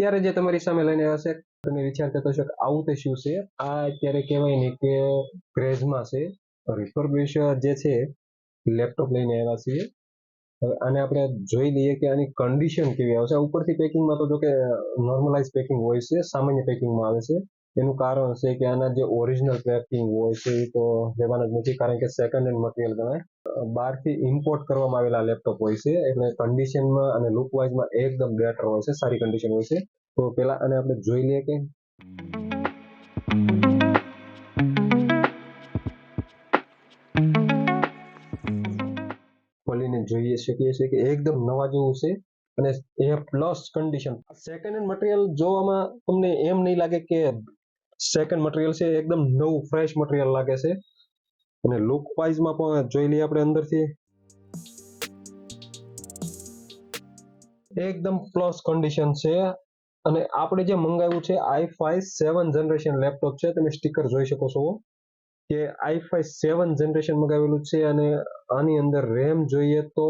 અત્યારે જે તમારી સામે લઈને છે, તમે વિચાર કરતો કે આવું તે શું છે? આ અત્યારે કહેવાય ને કે ક્રેઝમાં છે. રિફર્બિશર જે છે, લેપટોપ લઈને આવ્યા છીએ. આને આપણે જોઈ લઈએ કે આની કન્ડિશન કેવી આવશે ઉપરથી પેકિંગમાં તો જો કે નોર્મલાઇઝ પેકિંગ હોય છે, સામાન્ય પેકિંગમાં આવે છે. એનું કારણ છે કે આના જે ઓરિજિનલ પેકિંગ હોય છે એ તો લેવાના જ નથી, કારણ કે સેકન્ડ હેન્ડ મટીરિયલ ગણાય બહારથી ઇમ્પોર્ટ કરવામાં આવેલા લેપટોપ હોય છે, એટલે કન્ડિશનમાં અને લુક વાઇઝમાં એકદમ બેટર હોય છે, સારી કન્ડિશન હોય છે. તો પહેલા આને આપણે જોઈ લઈએ કે ખોલીને જોઈએ શકીએ છીએ કે એકદમ નવા જેવું છે અને A plus condition second hand material જોવામાં તમને એમ નહીં લાગે કે સેકન્ડ મટીરિયલ છે એકદમ નવું ફ્રેશ મટીરિયલ લાગે છે. અને લુક વાઇઝમાં પણ જોઈ લઈએ આપણે અંદરથી. એકદમ પ્લસ કન્ડિશન છે. અને આપણે જે મંગાવ્યું છે I five seven generation laptop છે, તમે સ્ટીકર જોઈ શકો છો. કે આઈ ફાઈવ સેવન જનરેશન મંગાવેલું છે અને આની અંદર રેમ જોઈએ તો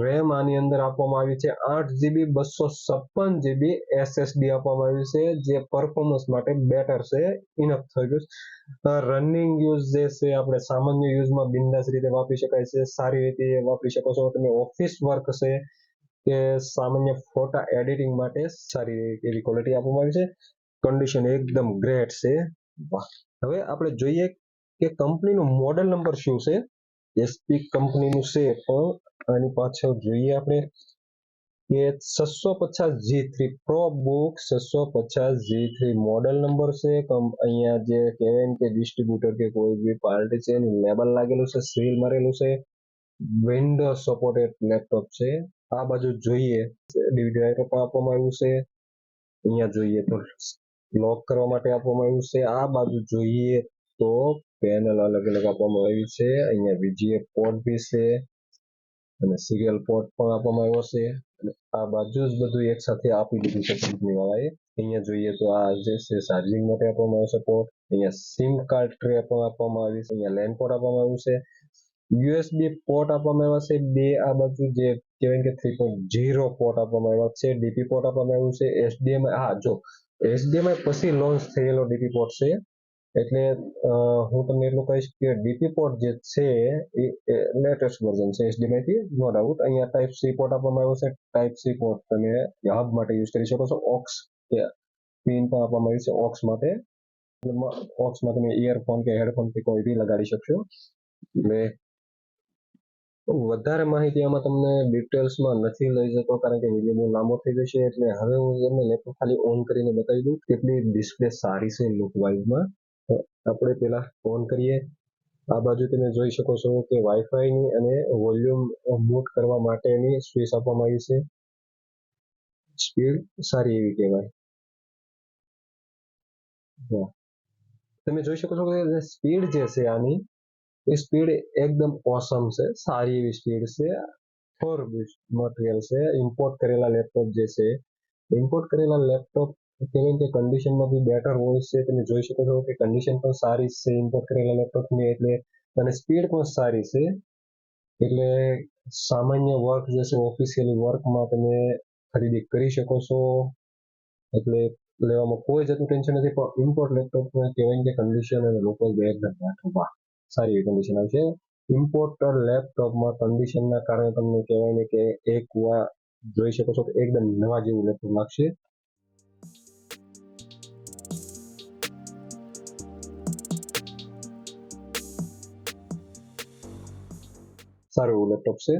રેમ આની અંદર આપવામાં આવી છે આઠ જીબી બસો છપ્પન જીબી એસએસડી આપવામાં આવી છે, જે પરફોર્મન્સ માટે બેટર છે ઇનફ થઈ ગયું રનિંગ યુઝ જે છે, આપણે સામાન્ય યુઝમાં બિંદાસ રીતે વાપરી શકાય છે, સારી રીતે વાપરી શકો છો. તમે ઓફિસ વર્ક છે, કે સામાન્ય ફોટા એડિટિંગ માટે સારી એવી ક્વોલિટી આપવામાં આવી છે. કન્ડિશન એકદમ ગ્રેટ છે. હવે આપણે જોઈએ કે કંપનીનું મોડેલ નંબર શું છે? એસપી કંપનીનું છે પણ આની પાછળ જોઈએ આપણે કે છસો પચાસ જી થ્રી પ્રો બુક છસો પચાસ જી થ્રી મોડેલ નંબર છે. અહીંયા જે કહેવાય કે ડિસ્ટ્રીબ્યુટર કે કોઈ બી પાર્ટી છે એનું લેબલ લાગેલું છે સીલ મારેલું છે. વિન્ડો સપોર્ટેડ લેપટોપ છે. આ બાજુ જોઈએ. ડીવીડી પણ આપવામાં આવ્યું છે. અહીંયા જોઈએ તો લોક કરવા માટે આપવામાં આવ્યું છે. આ બાજુ જોઈએ તો પેનલ અલગ અલગ આપવામાં આવી છે. અહીંયા VGA પોર્ટ બી છે અને સિરિયલ પોર્ટ પણ આપવામાં આવ્યો છે. અને આ બાજુ જ બધું એક સાથે આપી દીધું છે કંપની વાળાએ. અહીંયા જોઈએ તો આ જે છે ચાર્જિંગ માટે આપવામાં આવશે પોર્ટ અહીંયા સિમ કાર્ડ ટ્રે પણ આપવામાં આવી છે. અહીંયા લેન પોર્ટ આપવામાં આવ્યું છે. યુએસબી પોર્ટ આપવામાં આવ્યા છે. બે આ બાજુ જે કહેવાય કે થ્રી પોઈન્ટ ઝીરો પોર્ટ આપવામાં આવ્યા છે. ડીપી પોર્ટ આપવામાં આવ્યું છે. એચડીએમઆઈ હા, જો એચડીએમઆઈ પછી લોન્ચ થયેલો ડીપી પોર્ટ છે. એટલે હું તમને એટલું કહીશ કે ડીપી પોર્ટ જે છે એ લેટેસ્ટ વર્ઝન છે HDMI થી નો ડાઉટ અહીંયા ટાઈપ સી પોર્ટ આપવામાં આવ્યો છે. ટાઈપ સી પોર્ટ તમે હબ માટે યુઝ કરી શકો છો. ઓક્સ કે પિન પણ આપવામાં આવ્યું છે ઓક્સ માટે. ઓક્સમાં તમે ઇયરફોન કે હેડફોન કે કોઈ બી લગાડી શકશો. એટલે વધારે માહિતી આમાં તમને ડિટેલ્સમાં નથી લઈ જતો, કારણ કે વીડિયો બહુ લાંબો થઈ જશે. એટલે હવે હું તમને લેપટોપ ખાલી ઓન કરીને બતાવી દઉં. કેટલી ડિસ્પ્લે સારી છે લુક વાઇઝમાં આપણે પેલા ઓન કરીએ. આ બાજુ તમે જોઈ શકો છો કે વાઈફાઈની અને વોલ્યુમ મ્યુટ કરવા માટેની સ્વિચ આપવામાં આવી છે. સ્પીડ સારી એવી કહેવાય. તમે જોઈ શકો છો કે સ્પીડ જે છે આની, એ સ્પીડ એકદમ ઓસમ છે. સારી એવી સ્પીડ છે. ફોર મટીરિયલ છે. ઇમ્પોર્ટ કરેલા લેપટોપ જે છે ઇમ્પોર્ટ કરેલા લેપટોપ કહેવાય કે કન્ડિશનમાં બી બેટર વોઇસ છે, તમે જોઈ શકો છો કે કન્ડિશન પણ સારી છે ઇમ્પોર્ટ કરેલા લેપટોપની એટલે અને સ્પીડ પણ સારી છે. એટલે સામાન્ય વર્ક જે છે ઓફિશિયલી વર્કમાં તમે ખરીદી કરી શકો છો. એટલે લેવામાં કોઈ જતું ટેન્શન નથી, પણ ઇમ્પોર્ટ લેપટોપમાં કહેવાય કે કન્ડિશન અને લોકો એકદમ બેઠું વાહ, સારી એવી કન્ડિશન આવશે ઇમ્પોર્ટર લેપટોપમાં કન્ડિશનના કારણે તમને કહેવાય ને કે એક જોઈ શકો છો કે એકદમ નવા જેવું લેપટોપ લાગશે. સારું એવું લેપટોપ છે